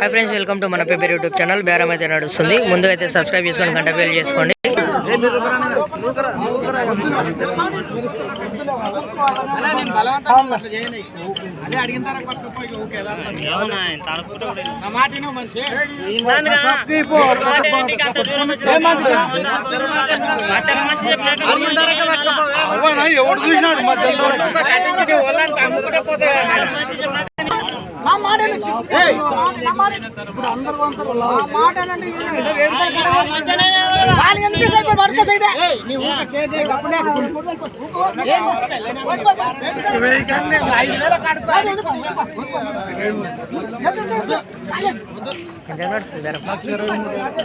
High friends welcome to మన paper YouTube channel బేరం అయితే నడుస్తుంది ముందుగా అయితే సబ్స్క్రైబ్ చేసుకొని గంట బెల్ చేసుకోండి ఎవడు చూసినాడు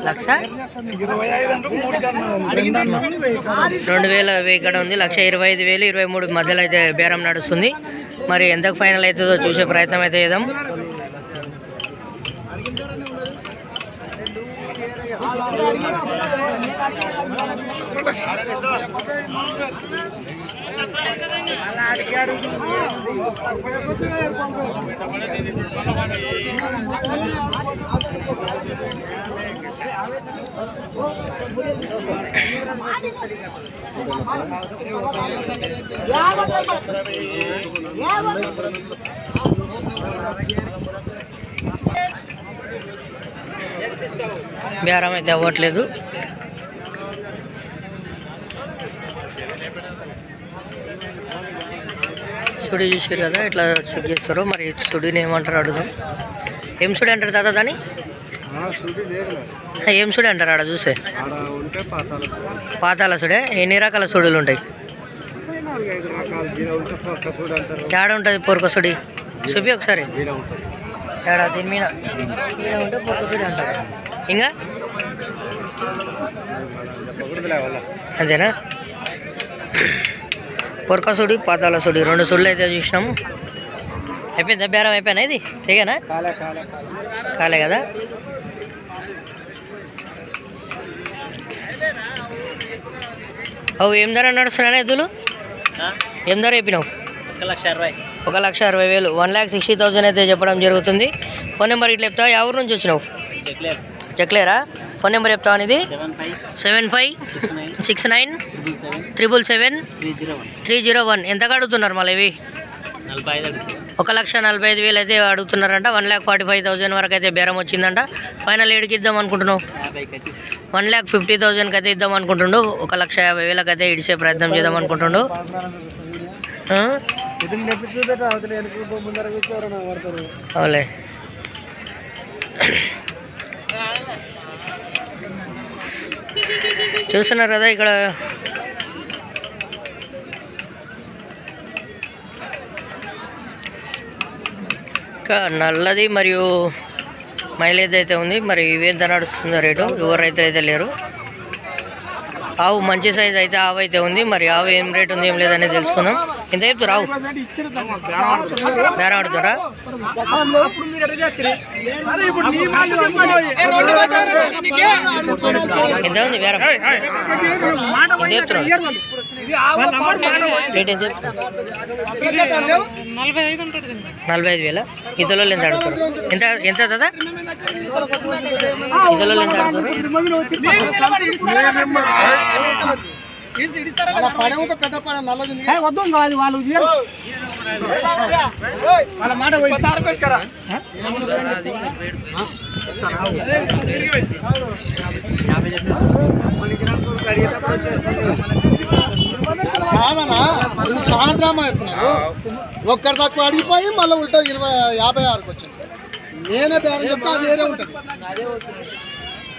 లక్ష రెండు రెండు వేల వెయ్యి ఇక్కడ ఉంది లక్ష ఇరవై ఐదు వేలు ఇరవై మూడు మధ్యలో అయితే బేరం నడుస్తుంది. మరి ఎంతకు ఫైనల్ అవుతుందో చూసే ప్రయత్నం అయితే చేద్దాం. బేరం అయితే అవ్వట్లేదు. సుడి చూసారు కదా ఇట్లా చెక్ చేస్తారు మరి సుడిని ఏమంటారు అడుగుదాం. ఏం సుడి అంటారు తాత దాన్ని ఏం సుడి అంటారు ఆడ చూస్తే పాతాలు సుడే. ఎన్ని రకాల సుడులు ఉంటాయి? ఏడ ఉంటుంది పొరక సుడి? చూపి ఒకసారి. ఏడ దీని మీద ఉంటే పొరక సుడి అంటారు. ఇంకా? అంతేనా? పొరక సుడి పాతాల సుడి రెండు సుడులు అయితే చూసినాము అయిపోయిందా? బేరం అయిపోయినా ఇది? తెగనా? కాలే కదా? అవు ఏం ధర నడుస్తున్నాయి ఎద్దులు? ఏం ధర చెప్పినావు? ఒక లక్ష అరవై. ఒక లక్ష అరవై వేలు. వన్ ల్యాక్ సిక్స్టీ థౌసండ్ అయితే చెప్పడం జరుగుతుంది. ఫోన్ నెంబర్ ఇట్లా చెప్తావా? ఎవరి నుంచి వచ్చినావు? చెక్లేరా ఫోన్ నెంబర్ చెప్తావా అనేది seven five six nine triple seven three zero one. ఎంత అడుగుతున్నారు మళ్ళీ ఇవి? ఒక లక్ష నలభై ఐదు వేలు అయితే అడుగుతున్నారంట. One lakh forty five thousand వరకు అయితే బేరం వచ్చిందంట. ఫైనల్ ఏడుకి ఇద్దాం అనుకుంటున్నాం వన్ ల్యాక్ ఫిఫ్టీ థౌసండ్కి అయితే ఇద్దాం అనుకుంటుండు. ఒక లక్ష యాభై వేలకు అయితే ఇడిచే ప్రయత్నం చేద్దాం అనుకుంటుండు. అవులే చూస్తున్నారు కదా ఇక్కడ ఇంకా నల్లది మరియు మైలేజ్ అయితే ఉంది. మరి ఇవేంత నడుస్తుందో రేటు? ఎవరు రైతులు అయితే లేరు. ఆవు మంచి సైజ్ అయితే ఆవు అయితే ఉంది. మరి ఆవు ఏం రేట్ ఉంది ఏం లేదనేది తెలుసుకుందాం. ఎంత చెప్తారు బేరం ఆడుతారా ఎంత ఉంది బేరం ఎంత రేట్ ఎంత నలభై ఐదు వేల? ఇతలో ఎంత అడుగుతారు ఎంత ఎంత కదా ఇతలో ఎంత అడుగుతారు వద్దు కాదు వాళ్ళు వాళ్ళ మాట కాదనా ఇది చాలా డ్రామా పెడుతున్నారు ఒక్కరి తక్కువ అడిగిపోయి మళ్ళీ ఉల్టా ఇరవై యాభై ఆరుకి వచ్చింది. నేనే బేరం చెప్తా వేరే ఉంటుంది.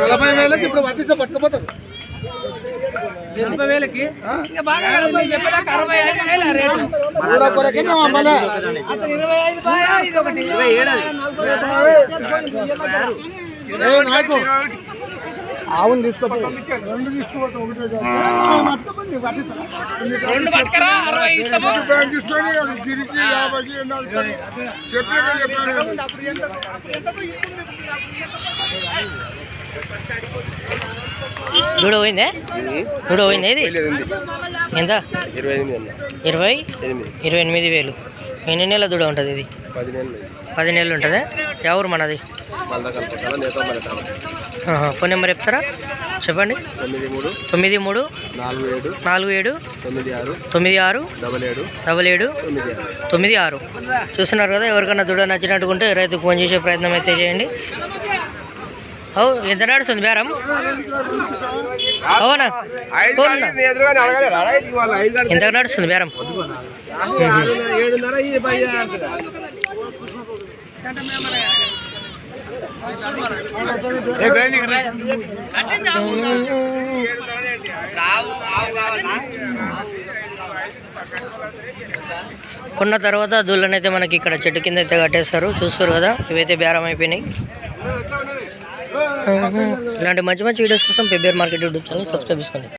నలభై వేలకు ఇప్పుడు వర్తిస్తే వేలకి బాగా అరవై ఐదు వేలు రేటు అతను ఇరవై ఐదు బాగా ఇది ఒకటి ఇరవై ఆవును తీసుకోపో రెండు తీసుకోపోతే ఒకటే రెండు పట్టుకరా అరవై ఇస్తాము. దూడ పోయిందే? దూడ పోయిందే ఇది? ఎంత? ఇరవై ఇరవై? ఎనిమిది. ఇరవై ఎనిమిది వేలు. ఎన్ని నెలల దూడ ఉంటుంది ఇది? పది నెలలు. పది నెలలు ఉంటుంది? ఎవరు మనది? ఫోన్ నెంబర్ చెప్తారా? చెప్పండి. తొమ్మిది మూడు తొమ్మిది మూడు నాలుగు ఏడు నాలుగు ఏడు తొమ్మిది ఆరు తొమ్మిది ఆరు డబల్ ఏడు డబల్ ఏడు తొమ్మిది ఆరు చూస్తున్నారు కదా ఎవరికైనా దుడ నచ్చినట్టుకుంటే రైతుకు ఫోన్ చేసే ప్రయత్నం అయితే చేయండి. ఓ ఎంత నడుస్తుంది బేరం? అవునా? అవునా? ఎంత నడుస్తుంది బేరం? కొన్న తర్వాత దుళ్ళనైతే మనకి ఇక్కడ చెట్టు కింద అయితే కట్టేస్తారు చూస్తారు కదా ఇవైతే బేరం అయిపోయినాయి. ఇలాంటి మంచి మంచి వీడియోస్ కోసం Pebbair market YouTube channel subscribe చేసుకోండి.